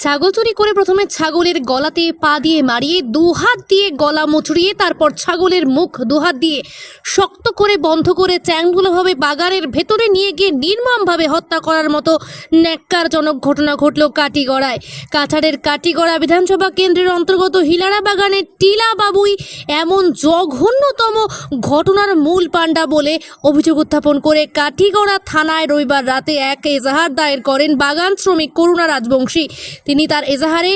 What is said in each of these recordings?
ছাগল চুরি করে প্রথমে ছাগলের গলাতে পা দিয়ে মারিয়ে দুহাত দিয়ে গলা মুচড়িয়ে তারপর ছাগলের মুখ দুহাত দিয়ে শক্ত করে বন্ধ করে চ্যাংগুলোভাবে বাগানের ভেতরে নিয়ে গিয়ে নির্মমভাবে হত্যা করার মতো ন্যাক্কারজনক ঘটনা ঘটল কাটিগড়ায়। কাছাড়ের কাটিগড়া বিধানসভা কেন্দ্রের অন্তর্গত হিলারা বাগানের টিলা বাবুই এমন জঘন্যতম ঘটনার মূল পাণ্ডা বলে অভিযোগ উত্থাপন করে কাঠিগড়া থানায় রবিবার রাতে এক এজাহার দায়ের করেন বাগান শ্রমিক করুণা রাজবংশী। তিনি তার এজাহারে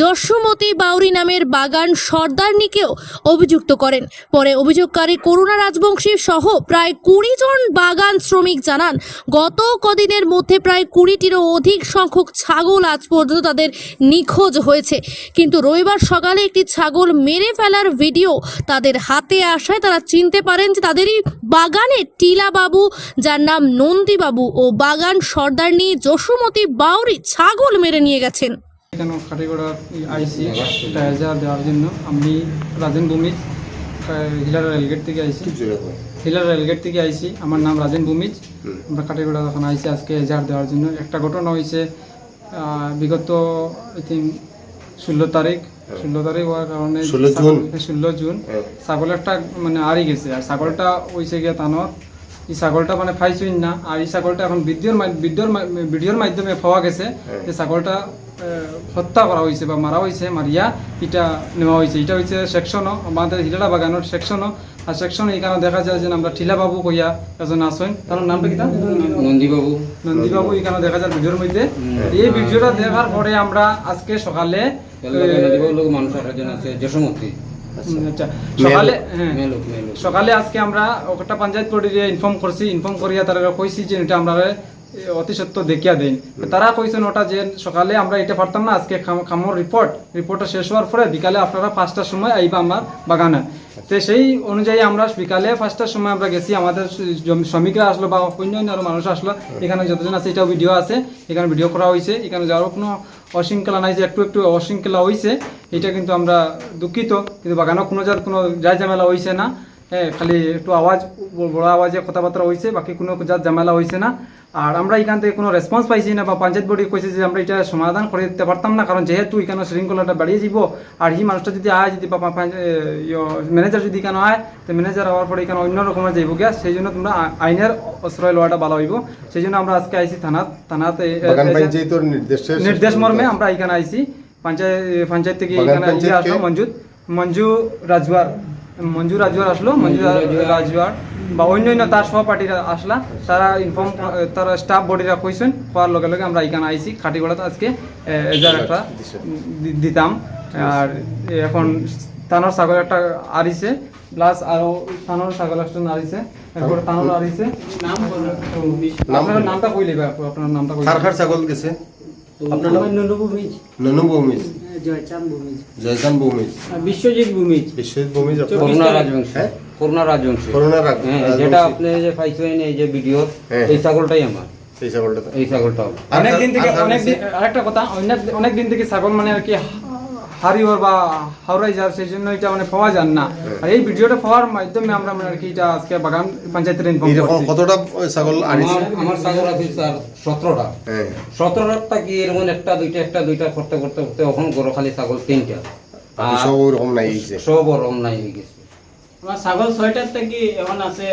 যশোমতী বাউরি নামের বাগান সর্দারনিকেও অভিযুক্ত করেন। পরে অভিযোগকারী করুণা রাজবংশী সহ প্রায় কুড়ি জন বাগান শ্রমিক জানান, গত কদিনের মধ্যে প্রায় কুড়িটিরও অধিক সংখ্যক ছাগল আজ পর্যন্ত তাদের নিখোঁজ হয়েছে। কিন্তু রবিবার সকালে একটি ছাগল মেরে ফেলার ভিডিও তাদের হাতে আসায় তারা চিনতে পারেন যে তাদেরই বাগানে টিলা বাবু যার নাম নন্দীবাবু ও বাগান সর্দারনি যশোমতী বাউরি ছাগল মেরে নিয়ে গেছেন। কেন কাটিগড়া আইসি টায়াজা দেওয়ার জন্য আমি রাজেন ভূমিজ হিলার রেলগেট থেকে আইসি। হিলার রেলগেট থেকে আইসি। আমার নাম রাজেন ভূমিজ আমরা কাটিগড়া এখন আইসি আজকে এজার দেওয়ার জন্য। একটা ঘটনা হয়েছে বিগত আই থিঙ্ক ষোলো তারিখ। ষোলো তারিখ হওয়ার কারণে 16 জুন? ষোলো জুন। ছাগল একটা মানে হারি গেছে। আর ছাগলটা হয়েছে গিয়ে তানোর এই ছাগলটা মানে পাইছই না। আর এই ছাগলটা এখন ভিডিওর ভিডিওর ভিডিওর মাধ্যমে পাওয়া গেছে। যে ছাগলটা হত্যা করা হয়েছে বা মারা হয়েছে মারিয়া এটা নেওয়া হয়েছে এটা হচ্ছে সেকশনও আমাদের হিলালা বাগানোর সেকশনও আর সেকশন এখানে দেখা যায় যে আমরা টিলা বাবু কইয়া এজন আসেন তার নামটা কি নন্দীবাবু। নন্দীবাবু এখানে দেখা যায় ভিডিওর মধ্যে। এই ভিডিওটা দেখার পরে আমরা আজকে সকালে নন্দীবাবু মানুষ আছে যশোমতী আচ্ছা। সকালে আজকে আমরা একটা পঞ্চায়েত বোর্ডে ইনফর্ম করছি ইনফর্ম করিয়া তারা কইছি যে এটা আমরা এ, অতি সত্য দেখিয়া দেন। তারা কইছেন ওটা যে সকালে আমরা এটা পারতাম না আজকে খাম- খামর রিপোর্ট রিপোর্টটা শেষ হওয়ার পরে বিকালে আপনারা পাঁচটার সময় আইবা আমার বাগানে। তো সেই অনুযায়ী আমরা বিকালে পাঁচটার সময় আমরা গেছি আমাদের শ্রমিকরা আসলো বা অন্য অন্য মানুষ আসলো। এখানে যতজন আছে এটাও ভিডিও আছে এখানে ভিডিও করা হয়েছে এখানে যাওয়ার কোনো অশৃঙ্খলা নাই যে একটু একটু অশৃঙ্খলা হয়েছে এটা কিন্তু আমরা দুঃখিত। কিন্তু বাগানও কোনো যার কোনো যায় ঝামেলা হয়েছে না। হ্যাঁ খালি একটু আওয়াজ বড় আওয়াজে কথাবার্তা হয়েছে বাকি কোনো যার ঝামেলা হয়েছে না। আর আমরা এখান থেকে কোনো রেসপন্স পাইছি না বা পঞ্চায়েত বোর্ডে কইছে যে আমরা এটা সমাধান করে দিতে পারতাম না কারণ যেহেতু এখানে শৃঙ্খলাটা বাড়িয়ে যাব আর এই মানুষটা যদি আয় যদি ম্যানেজার যদি এখানে আয় তো ম্যানেজার হওয়ার পরে এখানে অন্য রকমের যাইব গিয়া। সেই জন্য তোমরা আইনের আশ্রয় লওয়াটা ভালো হইব। সেই জন্য আমরা আজকে আইছি থানাত থানাতে নির্দেশে মর্মে আমরা এখানে আইছি। পঞ্চায়েত পঞ্চায়েত থেকে এখানে মঞ্জু রাজওয়ার মঞ্জু রাজওয়ার আসলো মঞ্জু রাজওয়ার। রাজওয়ার বা অন্যান্য তার সহপাঠীরা আসলা তারা ইনফর্ম তারা স্টাফ বডিরা কইছেন হওয়ার লগে লগে আমরা এখানে আইছি খাটিগড়াতে আজকে এজার একটা দিতাম। আর এখন তানোর ছাগল একটা আরিছে প্লাস আরও তানোর ছাগল একটা আরিছে এরপরে তানোর আরিছে। নাম? আপনার নামটা কইলে আপনার নামটা কইলে ছাগল গেছে? আপনার নাম? ননু ভূমিজ জয়চান ভূমিজ বিশ্বজিৎ ভূমি বিশ্বজিৎ ভূমিজ করুণা রাজবংশ। হ্যাঁ? করুণা রাজবংশ। করুণা হ্যাঁ যেটা আপনি যে পাইছেন এই যে ভিডিও হ্যাঁ। এই ছাগলটাই আমার। এই ছাগলটা এই ছাগলটা অনেক দিন থেকে অনেক দিন আরেকটা কথা অনেক অনেক দিন থেকে ছাগল মানে আর কি হারিওর বা হাওড়াই যার সেই জন্য এটা মানে পাওয়া যান না। আর এই ভিডিওটা পাওয়ার মাধ্যমে আমরা মানে আর কি এটা আজকে বাগান পঞ্চায়েতের ইনফর্ম করছি। কতটা ছাগল আনিছে? আমার ছাগল আছে স্যার সতেরোটা। হ্যাঁ। সতেরোটা কি এরকম একটা দুইটা একটা দুইটা করতে করতে করতে এখন গরো খালি ছাগল তিনটা। সব ওরকম নাই হইছে। সব ওরম নাই হয়ে গেছে। আমার ছাগল ছয়টার থেকে এখন আছে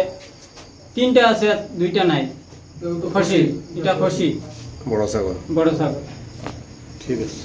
তিনটা আছে দুইটা নাই। খসি এটা খসি। বড় ছাগল। বড় ছাগল। ঠিক আছে।